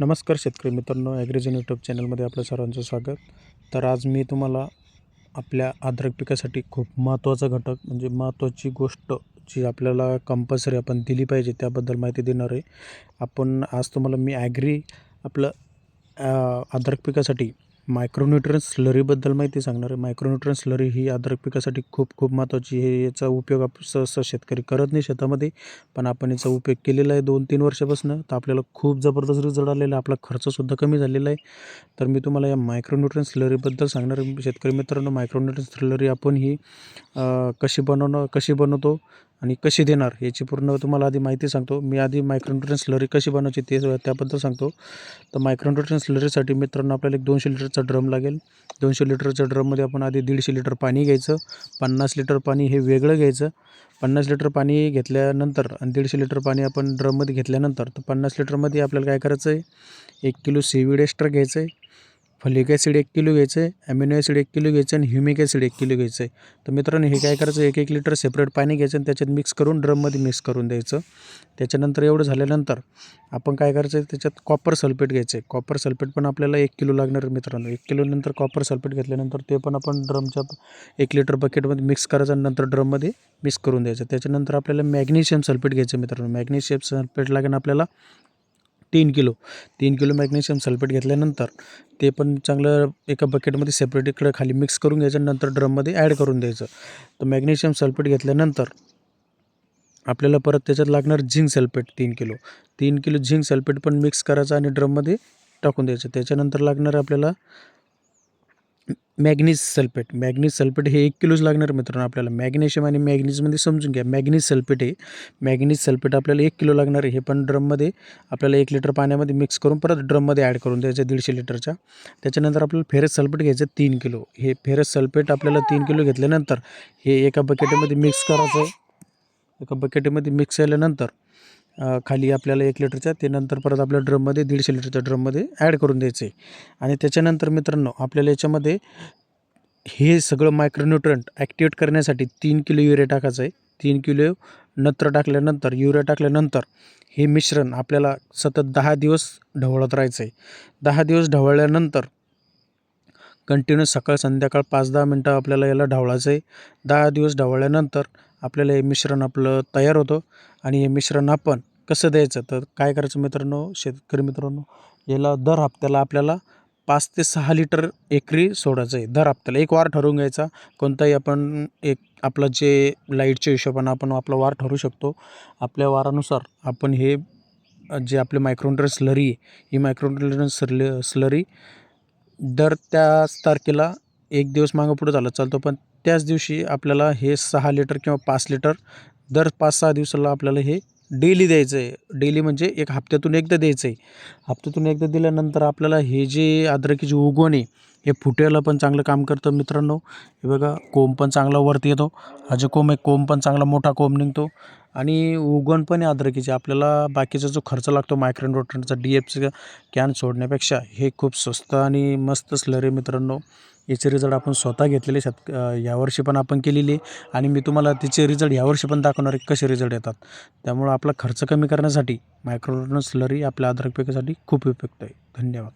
नमस्कार शेतकरी मित्रांनो ॲग्रिजन यूट्यूब चॅनलमध्ये आपलं सर्वांचं स्वागत. तर आज मी तुम्हाला आपल्या अद्रक पिकासाठी खूप महत्त्वाचा घटक म्हणजे महत्त्वाची गोष्ट जी आपल्याला कंपल्सरी आपण दिली पाहिजे त्याबद्दल माहिती देणार आहे. आपण आज तुम्हाला मी ॲग्री आपलं अ, अद्रक पिकासाठी मायक्रोन्युट्रन स्लरीबद्दल माहिती सांगणार आहे. मायक्रोन्युट्रन स्लरी ही अद्रक पिकासाठी खूप खूप महत्त्वाची आहे. याचा उपयोग आप सहसा शेतकरी करत नाही शेतामध्ये पण आपण याचा उपयोग केलेला आहे दोन तीन वर्षापासून. तर आपल्याला खूप जबरदस्त रिझल्ट आलेला आहे. आपला खर्चसुद्धा कमी झालेला आहे. तर मी तुम्हाला या मायक्रोन्युट्रन स्लरीबद्दल सांगणार शेतकरी मित्रांनो मायक्रोन्युट्रन स्लरी आपण ही कशी बनवणं कशी बनवतो आणि कशी देणार याची पूर्ण तुम्हाला आधी माहिती सांगतो. मी आधी मायक्रोन्युट्रन स्लरी कशी बनवायची ते त्याबद्दल सांगतो. तर मायक्रोन्युट्रन स्लरीसाठी मित्रांनो आपल्याला एक दोनशे लिटरचा ड्रम लागेल. दोनशे लिटरच्या ड्रममध्ये आपण आधी दीडशे लिटर पाणी घ्यायचं. पन्नास लिटर पाणी हे वेगळं घ्यायचं. पन्नास लिटर पाणी घेतल्यानंतर आणि दीडशे लिटर पाणी आपण ड्रममध्ये घेतल्यानंतर तर पन्नास लिटरमध्ये आपल्याला काय करायचं आहे एक किलो सीवीड एक्स्ट्रा घ्यायचं आहे फलिक ॲसिड एक किलो घ्यायचं आहे ॲमिनो ॲसिड एक किलो घ्यायचं आणि ह्युमिक ॲसिड एक किलो घ्यायचं आहे. तर मित्रांनो हे काय करायचं? एक एक लिटर सेपरेट पाणी घ्यायचं आणि त्याच्यात मिक्स करून ड्रममध्ये मिक्स करून द्यायचं. त्याच्यानंतर एवढं झाल्यानंतर आपण काय करायचं? आहे त्याच्यात कॉपर सल्फेट घ्यायचं आहे. कॉपर सल्फेट पण आपल्याला एक किलो लागणार आहे मित्रांनो. एक किलो नंतर कॉपर सल्फेट घेतल्यानंतर ते पण आपण ड्रमच्या एक लिटर बकेटमध्ये मिक्स करायचं आणि नंतर ड्रममध्ये मिक्स करून द्यायचं. त्याच्यानंतर आपल्याला मॅग्नेशियम सल्फेट घ्यायचं मित्रांनो. मॅग्नेशियम सल्फेट लागेल आपल्याला तीन किलो. तीन किलो मॅग्नेशियम सल्फेट घेतल्यानंतर ते पण चांगलं एका बकेटमध्ये सेपरेट इकडं खाली मिक्स करून घ्यायचं नंतर ड्रममध्ये ॲड करून द्यायचं. तर मॅग्नेशियम सल्फेट घेतल्यानंतर आपल्याला परत त्याच्यात लागणार झिंक सल्फेट तीन किलो. तीन किलो झिंक सल्फेट पण मिक्स करायचं आणि ड्रममध्ये टाकून द्यायचं. त्याच्यानंतर लागणार आपल्याला मॅग्नीज सल्फेट. मॅग्नीज सल्फेट हे एक किलोच लागणार मित्रांनो आपल्याला. मॅग्नेशियम आणि मॅग्नीजमध्ये समजून घ्या. मॅग्नीज सल्फेट आहे मॅग्नीज सल्फेट आपल्याला एक किलो लागणार आहे. हे पण ड्रममध्ये आपल्याला एक लिटर पाण्यामध्ये मिक्स करून परत ड्रममध्ये ॲड करून द्यायचं दीडशे लिटरच्या त्याच्यानंतर आपल्याला फेरस सल्फेट घ्यायचं तीन किलो. हे फेरस सल्फेट आपल्याला तीन किलो घेतल्यानंतर हे एका बकेटमध्ये मिक्स करायचं एका बकेटमध्ये मिक्स केल्यानंतर खाली आपल्याला एक लिटरच्या ते नंतर परत आपल्या ड्रममध्ये दीडशे लिटरच्या ड्रममध्ये ॲड करून द्यायचं. आहे आणि त्याच्यानंतर मित्रांनो आपल्याला याच्यामध्ये हे सगळं मायक्रोन्युट्रंट ॲक्टिवेट करण्यासाठी तीन किलो युरिया टाकायचं आहे. तीन किलो नत्र टाकल्यानंतर युरिया टाकल्यानंतर हे मिश्रण आपल्याला सतत दहा दिवस ढवळत राहायचं आहे. दहा दिवस ढवळल्यानंतर कंटिन्यू सकाळ संध्याकाळ पाच दहा मिनटं आपल्याला याला ढवळायचं आहे. दहा दिवस ढवळल्यानंतर आपल्याला हे मिश्रण आपलं तयार होतं. आणि हे मिश्रण आपण कसं द्यायचं? तर काय करायचं मित्रांनो शेतकरी मित्रांनो याला दर हप्त्याला आपल्याला पाच ते सहा लिटर एकरी सोडायचं आहे. दर हप्त्याला एक वार ठरवून घ्यायचा. कोणताही आपण एक आपलं जे लाईटच्या हिशोबानं आपण आपला वार ठरवू शकतो आपल्या वारानुसार आपण हे जे आपले मायक्रोन्टर स्लरी आहे ही मायक्रोन्टर स्ल स्लरी दर त्याच तारखेला एक दिवस मागं पुढं झालं चालतो. पण त्याच दिवशी आपल्याला हे सहा लिटर किंवा पाच लिटर दर पाच सहा दिवसाला आपल्याला हे डेली द्यायचं आहे डेली म्हणजे एक हप्त्यातून एकदा द्यायचं आहे हप्त्यातून एकदा दिल्यानंतर आपल्याला हे जे अद्रकीची उगवण आहे हे फुटेला पण चांगलं काम करतं मित्रांनो. हे बघा कोंब पण चांगला वरती येतो. हा जे कोंब आहे कोंब पण चांगला मोठा कोंब निघतो. आणि उगवण पण आहे अद्रकीचे. आपल्याला बाकीचा जो खर्च लागतो मायक्रोन रोटनचा डी एफचं कॅन सोडण्यापेक्षा हे खूप स्वस्त आणि मस्त स्लरी मित्रांनो. याचे रिझल्ट आपण स्वतः घेतलेले शेत यावर्षी पण आपण केलेली आहे. आणि मी तुम्हाला तिचे रिझल्ट यावर्षी पण दाखवणार आहे कसे रिझल्ट येतात. त्यामुळं आपला खर्च कमी करण्यासाठी मायक्रोन स्लरी आपल्या अद्रक पिकासाठी खूप उपयुक्त आहे. धन्यवाद.